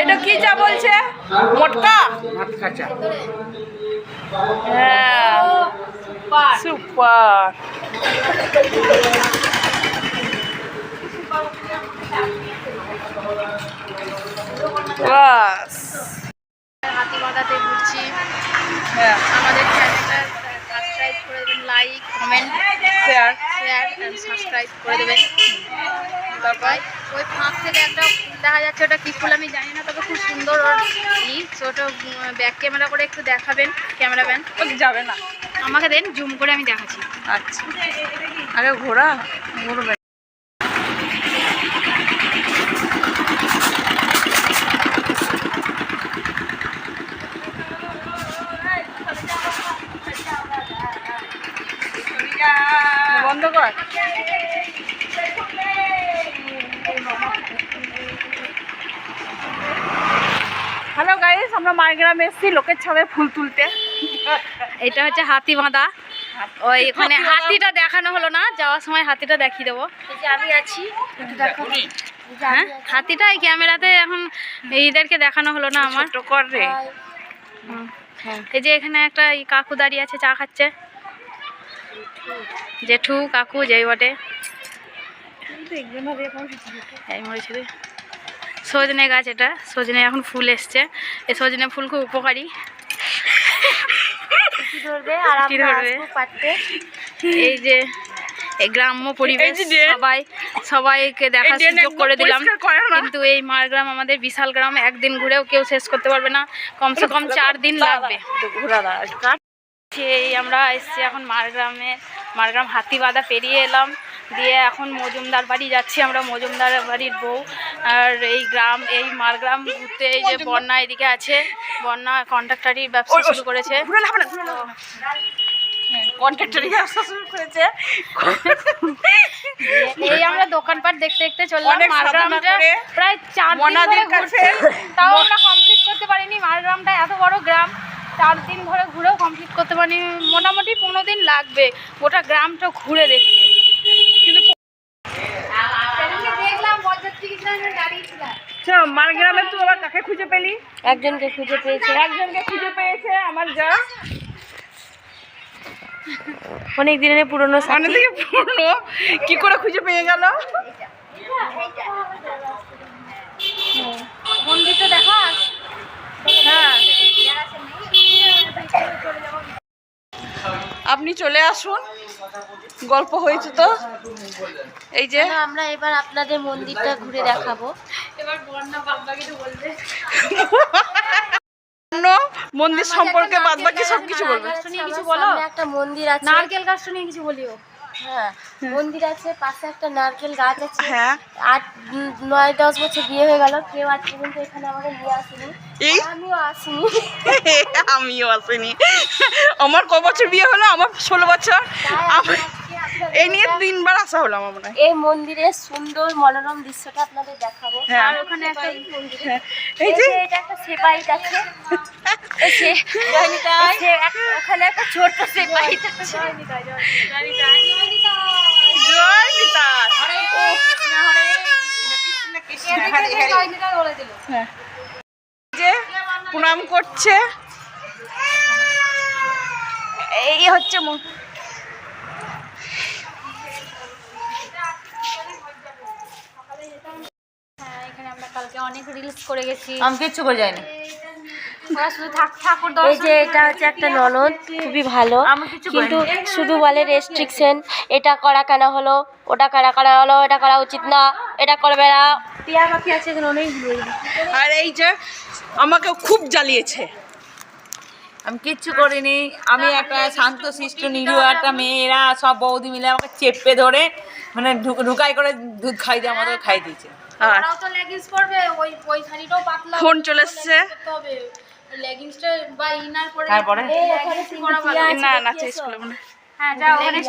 এটা কি চা বলছে? মটকা? মটকা চা। হ্যাঁ। Super. Bus. Comment share share and subscribe করে দেবেন। তারপর ওই ফাঁক থেকে একটা ফুল দেখা যাচ্ছে ওটা কী ফুল আমি জানি না তবে খুব সুন্দর ওর ই। ছোটো ব্যাক ক্যামেরা করে একটু দেখাবেন ক্যামেরাম্যান ও যাবে না। আমাকে দেন জুম করে আমি দেখাচ্ছি। আচ্ছা। আরে ঘোরা ঘুরবে। কর হ্যালো গাইস আমরা মারগ্রামে এসেছি। লোকের ছাদে ফুল তুলতে। এটা হচ্ছে হাতি বাঁধা। ওই বাঁধা? হাতিটা দেখানো হলো না। যাওয়ার সময় হাতিটা দেখিয়ে দেবো। আমি আছি। হ্যাঁ হাতিটা এই ক্যামেরাতে এখন এইদেরকে দেখানো হলো না আমার। রে। এই যে এখানে একটা এই কাকু দাঁড়িয়ে আছে চা খাচ্ছে। জেঠু কাকু যেই বটে। সজনে গাছ এটা। সজনে এখন ফুল এসছে। এই সজনে ফুল খুব উপকারী। এই যে এই গ্রাম্য পরিবেশ। সবাই সবাইকে ড্রেন সুযোগ করে দিলাম। কিন্তু এই মারগ্রাম আমাদের বিশাল গ্রাম। একদিন ঘুরেও কেউ শেষ করতে পারবে না। কমসে কম চার দিন লাগবে। সেই আমরা এসছি এখন মারগ্রামে মারগ্রাম হাতিবাদা পেরিয়ে এলাম। দিয়ে এখন মজুমদার বাড়ি যাচ্ছি আমরা মজুমদার বাড়ির বউ। আর এই গ্রাম এই মারগ্রাম ঘুরতে এই যে বন্যা এদিকে আছে বন্যা কন্ট্রাক্টারি ব্যবসা শুরু করেছে। ঘুরে ঘুরে ব্যবসা শুরু করেছে। এই আমরা দোকানপাট দেখতে দেখতে চললাম মারগ্রামটা। প্রায় চার দিন ধরে ঘুরছি। তাও আমরা কমপ্লিট করতে পারিনি মারগ্রামটা এত বড় গ্রাম। চার দিন ধরে ঘুরেও কমপ্লিট করতে পারি মোটামুটি পনেরো দিন লাগবে। গোটা গ্রামটা ঘুরে দেখতে। কিন্তু চ, মারগ্রামে তুই আবার কাকে খুঁজে পেলি? একজনকে খুঁজে পেয়েছে। একজনকে খুঁজে পেয়েছে আমার যা। অনেক দিনের পুরনো অনেক থেকে পুরনো। কি করে খুঁজে পেয়ে গেল মন্দিরটা দেখাস হ্যাঁ আপনি চলে আসুন। গল্প হয়েছে তো। এই যে আমরা এবার আপনাদের মন্দিরটা ঘুরে দেখাবো। এবার বন্যা বাগবাগিটা বলবে। মন্দির সম্পর্কে বাদ বাকি সব কিছু বলবে। কিছু বলো? একটা মন্দির আছে নারকেল গাছটা নিয়ে কিছু বলিও। হ্যাঁ মন্দির আছে পাশে একটা নারকেল গাছ আছে। হ্যাঁ। আট নয় দশ বছর বিয়ে হয়ে গেল কেউ আজ পর্যন্ত এখানে আমাকে নিয়ে আসেনি। এই? আমিও আসিনি। আমিও আসিনি। আমার ক বছর বিয়ে হলো? আমার ষোলো বছর? আমার এই নিয়ে তিনবার আসা হলো আমার মনে হয়। এই মন্দিরের সুন্দর মনোরম দৃশ্যটা আপনাদের দেখাবো। হ্যাঁ। আর ওখানে একটা মন্দির। হ্যাঁ, এই যে এটা একটা সেপাইট আছে এই যে- এই যে এক- ওখানে একটা ছোট সেপাইট আছে হ্যাঁ। যে প্রণাম করছে। এই হচ্ছে ম- হ্যাঁ এখানে আমরা কালকে অনেক রিলস করে গেছি। আমি কিচ্ছু করে যাইনি। এই যে এটা হচ্ছে একটা ননদ খুবই ভালো। কিন্তু শুধু বলে রেস্ট্রিকশন এটা করা কেন হলো? ওটা করা করা হলো এটা করা উচিত না এটা করবে না। টিয়া পাখি আছে এখানে অনেকগুলো আর এই যে আমাকে খুব জ্বালিয়েছে। আমি কিচ্ছু করিনি আমি একটা শান্ত শিষ্ট নিরীহ একটা মেয়েরা সব বৌদি মিলে আমাকে চেপে ধরে মানে ঢুক- ঢুকাই করে দুধ খাই দিয়ে আমাদের খাই দিয়েছে। আর ওরাও তো লেগিংস পরবে ওই ওই শাড়িটাও পাতলা। ফোন চলে এসছে। লেগিংসটা বা ইনার পরে তারপরে। না না চেঞ্জ করব না। হ্যাঁ যাও ওখানে